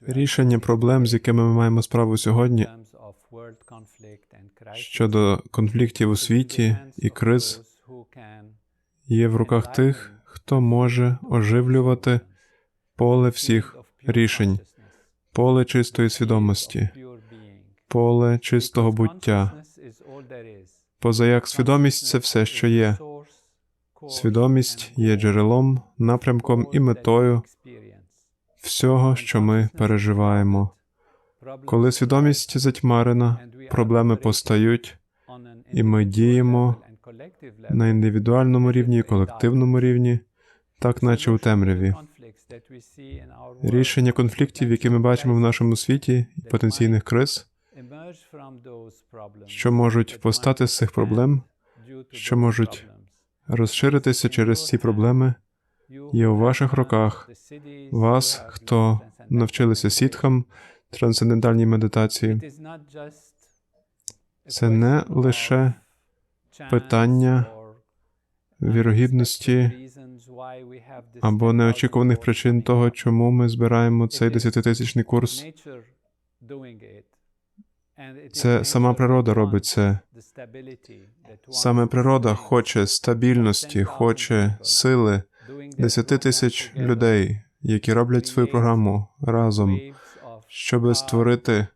Рішення проблем, з якими ми маємо справу сьогодні, щодо конфліктів у світі і криз, є в руках тих, хто може оживлювати поле всіх рішень, поле чистої свідомості, поле чистого буття. Позаяк свідомість це все, що є. Свідомість є джерелом, напрямком і метою всього, що ми переживаємо. Коли свідомість затьмарена, проблеми постають, і ми діємо на індивідуальному рівні і колективному рівні, так наче у темряві. Рішення конфліктів, які ми бачимо в нашому світі, і потенційних криз, що можуть постати з цих проблем, що можуть розширитися через ці проблеми, є у ваших руках. Вас, хто навчилися сітхам, трансцендентальній медитації, це не лише питання вірогідності або неочікуваних причин того, чому ми збираємо цей десятитисячний курс. Це сама природа робить це. Саме природа хоче стабільності, хоче сили десяти тисяч людей, які роблять свою програму разом, щоб створити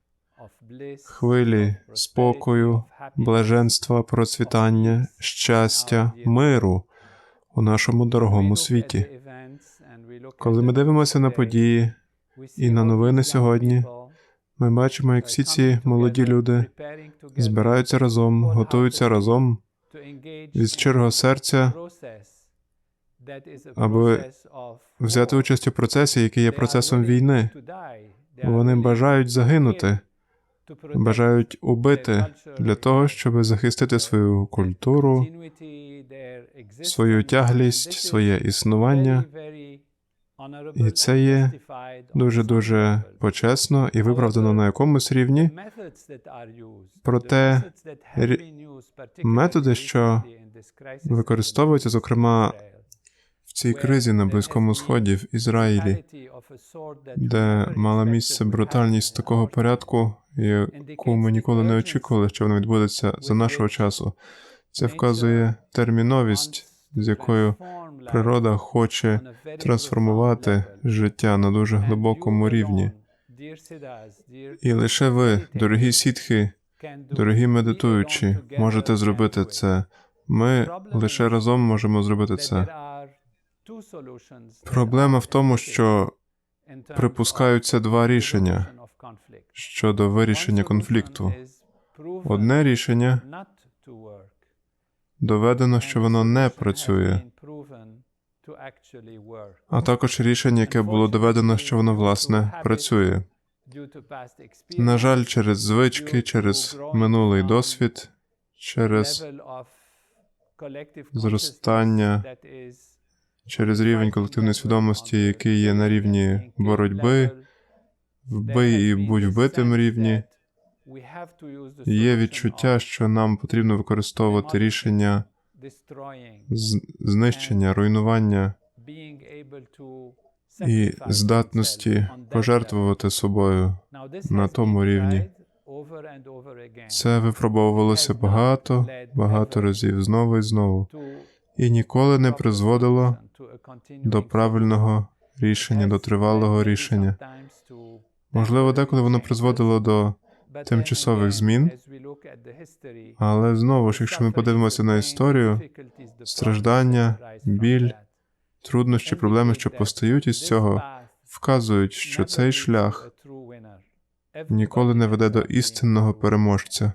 хвилі спокою, блаженства, процвітання, щастя, миру у нашому дорогому світі. Коли ми дивимося на події і на новини сьогодні, ми бачимо, як всі ці молоді люди збираються разом, готуються разом від щирого серця, аби взяти участь у процесі, який є процесом війни. Вони бажають загинути, бажають убити для того, щоб захистити свою культуру, свою тяглість, своє існування. І це є дуже дуже почесно і виправдано на якомусь рівні. Проте методи, що використовуються, зокрема цій кризі на Близькому Сході в Ізраїлі, де мала місце брутальність такого порядку, яку ми ніколи не очікували, що вона відбудеться за нашого часу. Це вказує терміновість, з якою природа хоче трансформувати життя на дуже глибокому рівні. І лише ви, дорогі сітхи, дорогі медитуючі, можете зробити це. Ми лише разом можемо зробити це. Проблема в тому, що припускаються два рішення щодо вирішення конфлікту. Одне рішення доведено, що воно не працює, а також рішення, яке було доведено, що воно власне працює. На жаль, через звички, через минулий досвід, через зростання, через рівень колективної свідомості, який є на рівні боротьби, вбий і будь вбитим рівні. Є відчуття, що нам потрібно використовувати рішення знищення, руйнування і здатності пожертвувати собою на тому рівні. Це випробовувалося багато, багато разів знову і знову, і ніколи не призводило до правильного рішення, до тривалого рішення. Можливо, деколи воно призводило до тимчасових змін, але знову ж, якщо ми подивимося на історію, страждання, біль, труднощі, проблеми, що постають із цього, вказують, що цей шлях ніколи не веде до істинного переможця.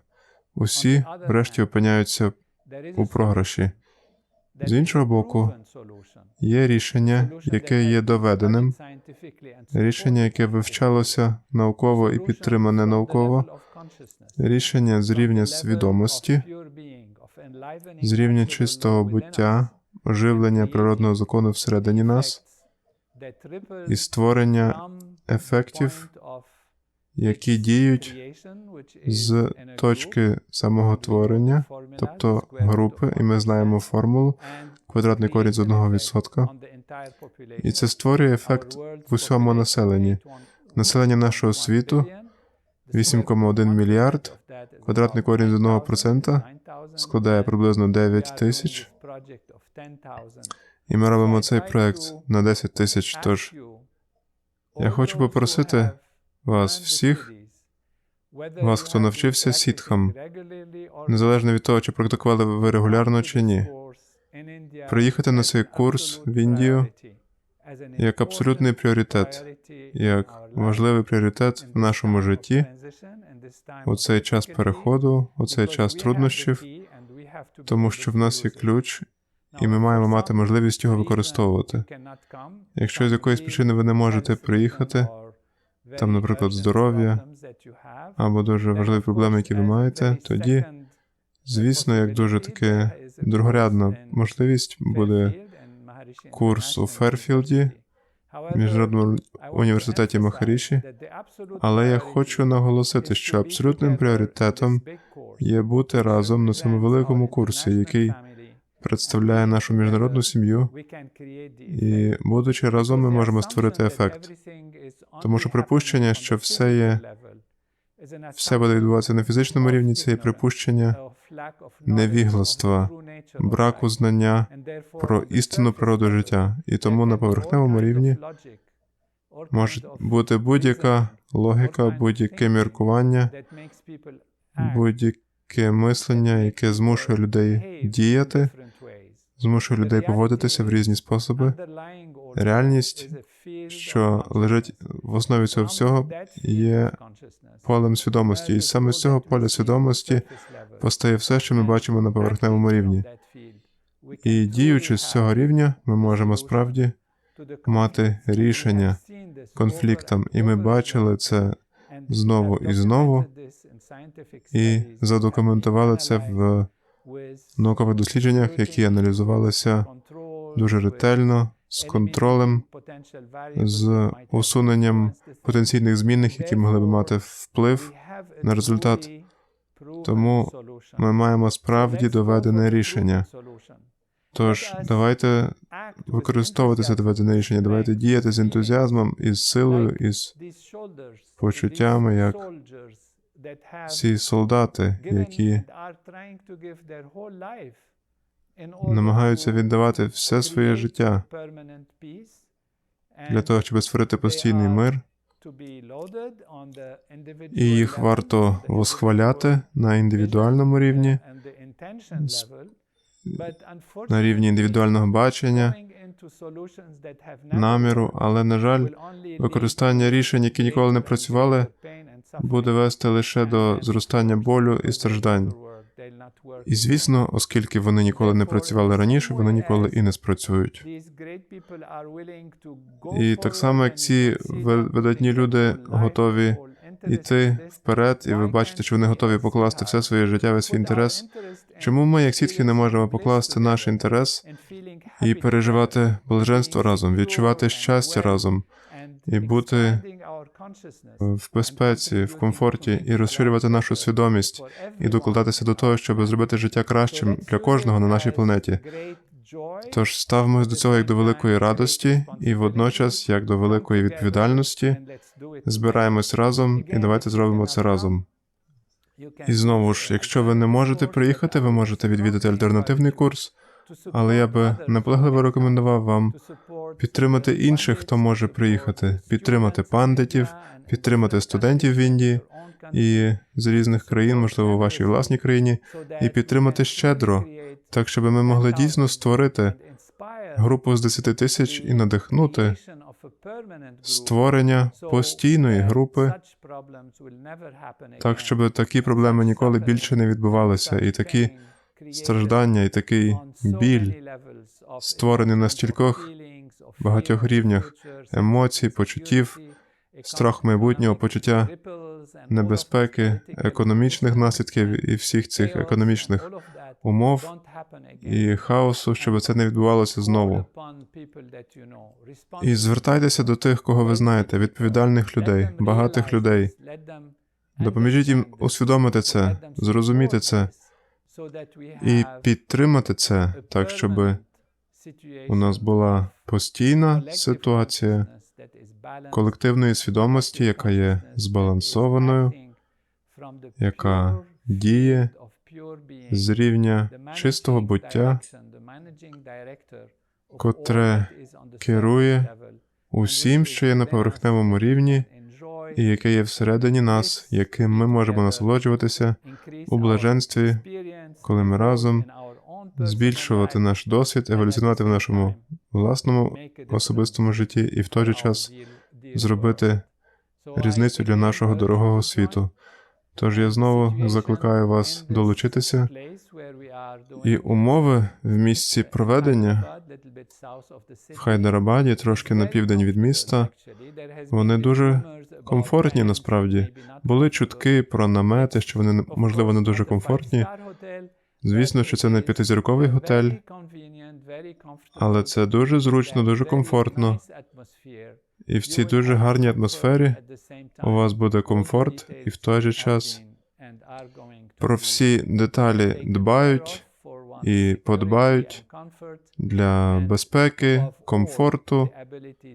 Усі, врешті, опиняються у програші. З іншого боку, є рішення, яке є доведеним, рішення, яке вивчалося науково і підтримане науково, рішення з рівня свідомості, з рівня чистого буття, оживлення природного закону всередині нас і створення ефектів, які діють з точки самого творення, тобто групи, і ми знаємо формулу квадратний корінь з одного відсотка, І це створює ефект в усьому населенні. Населення нашого світу 8,1 мільярд, квадратний корінь з 1% складає приблизно 9 тисяч. І ми робимо цей проект на 10 тисяч. Тож я хочу попросити вас всіх, вас, хто навчився сітхам, незалежно від того, чи практикували ви регулярно чи ні, приїхати на цей курс в Індію як абсолютний пріоритет, як важливий пріоритет в нашому житті у цей час переходу, у цей час труднощів, тому що в нас є ключ, і ми маємо мати можливість його використовувати. Якщо з якоїсь причини ви не можете приїхати, там, наприклад, здоров'я або дуже важливі проблеми, які ви маєте, тоді, звісно, як дуже таке другорядна можливість буде курс у Ферфілді, Міжнародному університеті Махаріші, але я хочу наголосити, що абсолютним пріоритетом є бути разом на цьому великому курсі, який представляє нашу міжнародну сім'ю, і будучи разом, ми можемо створити ефект. Тому що припущення, що все є, все буде відбуватися на фізичному рівні, це є припущення невігластва, браку знання про істинну природу життя, і тому на поверхневому рівні може бути будь-яка логіка, будь-яке міркування, будь-яке мислення, яке змушує людей діяти, змушує людей поводитися в різні способи. Реальність, що лежить в основі цього всього, є полем свідомості, і саме з цього поля свідомості постає все, що ми бачимо на поверхневому рівні. І діючи з цього рівня, ми можемо справді мати рішення конфліктам, і ми бачили це знову і знову, і задокументували це в наукових дослідженнях, які аналізувалися дуже ретельно, з контролем, з усуненням потенційних змінних, які могли б мати вплив на результат. Тому ми маємо справді доведене рішення. Тож давайте використовувати це доведене рішення, давайте діяти з ентузіазмом, із силою, із почуттями, як ці солдати, які намагаються віддавати все своє життя для того, щоб створити постійний мир, і їх варто восхваляти на індивідуальному рівні, на рівні індивідуального бачення, наміру, але, на жаль, використання рішень, які ніколи не працювали, буде вести лише до зростання болю і страждань. І звісно, оскільки вони ніколи не працювали раніше, вони ніколи і не спрацюють. І так само, як ці видатні люди готові йти вперед, і ви бачите, що вони готові покласти все своє життя, весь свій інтерес. Чому ми, як сітхи, не можемо покласти наш інтерес і переживати блаженство разом, відчувати щастя разом, і бути в безпеці, в комфорті, і розширювати нашу свідомість, і докладатися до того, щоб зробити життя кращим для кожного на нашій планеті. Тож ставимось до цього як до великої радості, і водночас як до великої відповідальності. Збираємось разом, і давайте зробимо це разом. І знову ж, якщо ви не можете приїхати, ви можете відвідати альтернативний курс, але я би наполегливо рекомендував вам підтримати інших, хто може приїхати, підтримати пандитів, підтримати студентів в Індії і з різних країн, можливо, у вашій власній країні, і підтримати щедро, так щоб ми могли дійсно створити групу з 10 тисяч і надихнути створення постійної групи, так щоб такі проблеми ніколи більше не відбувалися, і такі страждання, і такий біль створений на стількох багатьох рівнях емоцій, почуттів, страх майбутнього, почуття небезпеки, економічних наслідків і всіх цих економічних умов і хаосу, щоб це не відбувалося знову. І звертайтеся до тих, кого ви знаєте, відповідальних людей, багатих людей. Допоможіть їм усвідомити це, зрозуміти це і підтримати це, так щоб У нас була постійна ситуація колективної свідомості, яка є збалансованою, яка діє з рівня чистого буття, котре керує усім, що є на поверхневому рівні, і яке є всередині нас, яким ми можемо насолоджуватися у блаженстві, коли ми разом збільшувати наш досвід, еволюціонувати в нашому власному особистому житті і в той же час зробити різницю для нашого дорогого світу. Тож я знову закликаю вас долучитися, і умови в місці проведення в Хайдарабаді, трошки на південь від міста, вони дуже комфортні насправді. Були чутки про намети, що вони можливо не дуже комфортні. Звісно, що це не п'ятизірковий готель, але це дуже зручно, дуже комфортно. І в цій дуже гарній атмосфері у вас буде комфорт, і в той же час про всі деталі дбають і подбають для безпеки, комфорту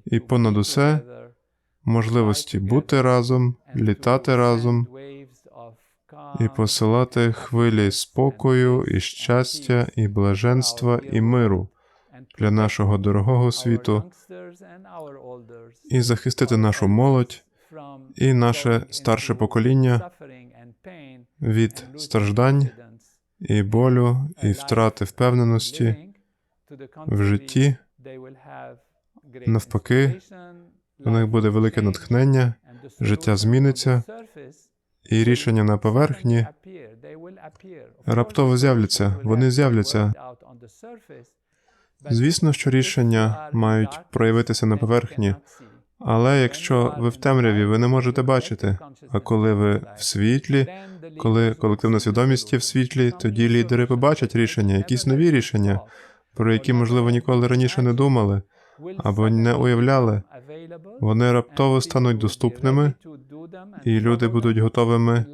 і понад усе можливості бути разом, літати разом і посилати хвилі спокою, і щастя, і блаженства, і миру для нашого дорогого світу, і захистити нашу молодь і наше старше покоління від страждань і болю, і втрати впевненості в житті. Навпаки, у них буде велике натхнення, життя зміниться, і рішення на поверхні раптово з'являться. Вони з'являться. Звісно, що рішення мають проявитися на поверхні, але якщо ви в темряві, ви не можете бачити. А коли ви в світлі, коли колективна свідомість є в світлі, тоді лідери побачать рішення, якісь нові рішення, про які, можливо, ніколи раніше не думали або не уявляли. Вони раптово стануть доступними, і люди будуть готовими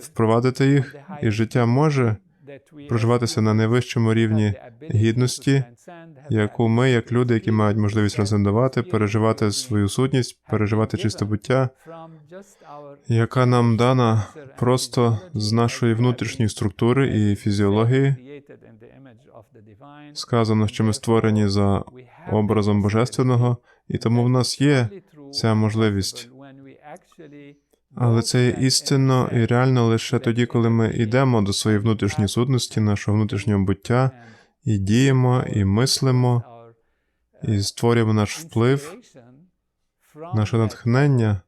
впровадити їх, і життя може проживатися на найвищому рівні гідності, яку ми, як люди, які мають можливість трансцендувати, переживати свою сутність, переживати чисте буття, яка нам дана просто з нашої внутрішньої структури і фізіології. Сказано, що ми створені за образом божественного, і тому в нас є ця можливість. Але це є істинно і реально лише тоді, коли ми йдемо до своєї внутрішньої сутності, нашого внутрішнього буття, і діємо, і мислимо, і створюємо наш вплив, наше натхнення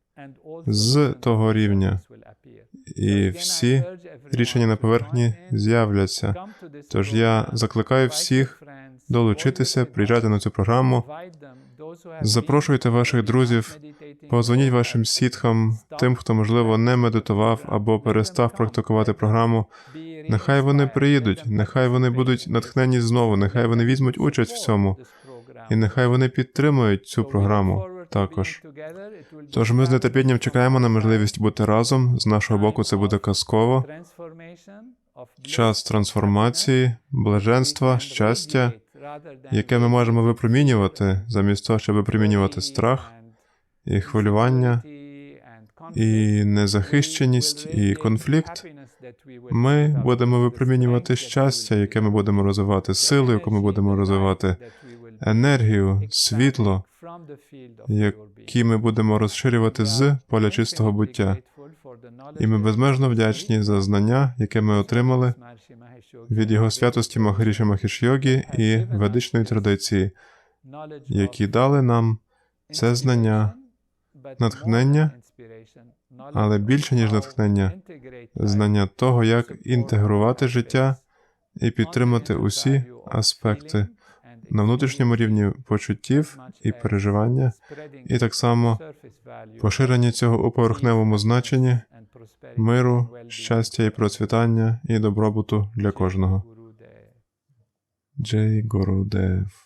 з того рівня, і всі рішення на поверхні з'являться. Тож я закликаю всіх долучитися, приїжджати на цю програму. Запрошуйте ваших друзів, позвоніть вашим сітхам, тим, хто можливо не медитував або перестав практикувати програму. Нехай вони приїдуть, нехай вони будуть натхнені знову, нехай вони візьмуть участь в цьому, і нехай вони підтримують цю програму також. Тож ми з нетерпінням чекаємо на можливість бути разом. З нашого боку, це буде казково. Час трансформації, блаженства, щастя, яке ми можемо випромінювати замість того, щоб випромінювати страх і хвилювання, і незахищеність, і конфлікт. Ми будемо випромінювати щастя, яке ми будемо розвивати, силу, яку ми будемо розвивати, енергію, світло, які ми будемо розширювати з поля чистого буття. І ми безмежно вдячні за знання, яке ми отримали від його святості Махаріші Махішйогі і ведичної традиції, які дали нам це знання, натхнення, але більше ніж натхнення, знання того, як інтегрувати життя і підтримати усі аспекти на внутрішньому рівні почуттів і переживання, і так само поширення цього у поверхневому значенні миру, щастя і процвітання і добробуту для кожного. Джей Городев.